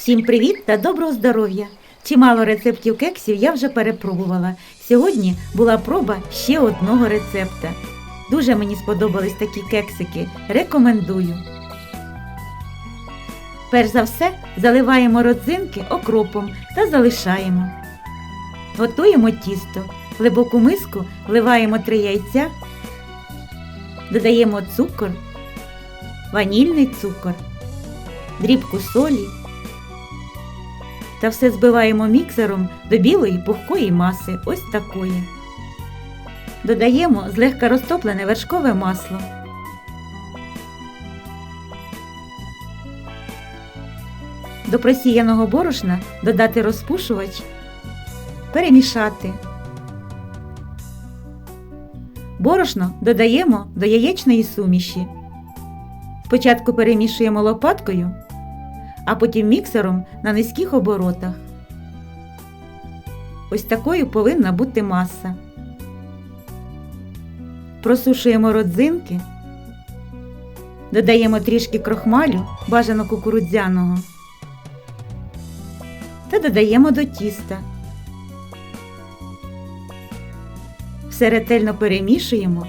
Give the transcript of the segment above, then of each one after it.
Всім привіт та доброго здоров'я! Чимало рецептів кексів я вже перепробувала. Сьогодні була проба ще одного рецепта. Дуже мені сподобались такі кексики. Рекомендую. Перш за все заливаємо родзинки окропом та залишаємо. Готуємо тісто. В глибоку миску вливаємо 3 яйця, додаємо цукор, ванільний цукор, дрібку солі та все збиваємо міксером до білої пухкої маси, ось такої. Додаємо злегка розтоплене вершкове масло. До просіяного борошна додати розпушувач, перемішати. Борошно додаємо до яєчної суміші. Спочатку перемішуємо лопаткою, а потім міксером на низьких оборотах. Ось такою повинна бути маса. Просушуємо родзинки, додаємо трішки крохмалю, бажано кукурудзяного, та додаємо до тіста. Все ретельно перемішуємо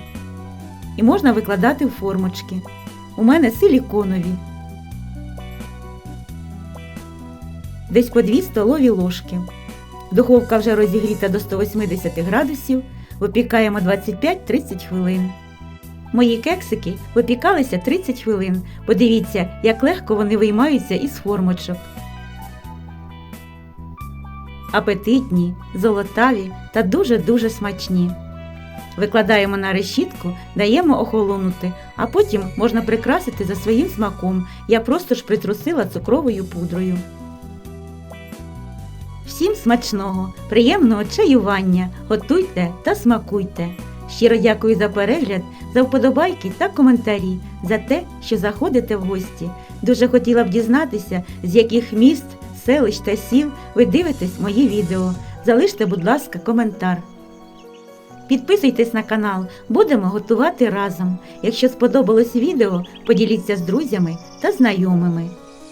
і можна викладати в формочки. У мене силіконові. Десь по 2 столові ложки. Духовка вже розігріта до 180 градусів. Випікаємо 25-30 хвилин. Мої кексики випікалися 30 хвилин. Подивіться, як легко вони виймаються із формочок. Апетитні, золотаві та дуже-дуже смачні. Викладаємо на решітку, даємо охолонути, а потім можна прикрасити за своїм смаком. Я просто ж притрусила цукровою пудрою. Всім смачного, приємного чаювання, готуйте та смакуйте. Щиро дякую за перегляд, за вподобайки та коментарі, за те, що заходите в гості. Дуже хотіла б дізнатися, з яких міст, селищ та сіл ви дивитесь мої відео. Залиште, будь ласка, коментар. Підписуйтесь на канал, будемо готувати разом. Якщо сподобалось відео, поділіться з друзями та знайомими.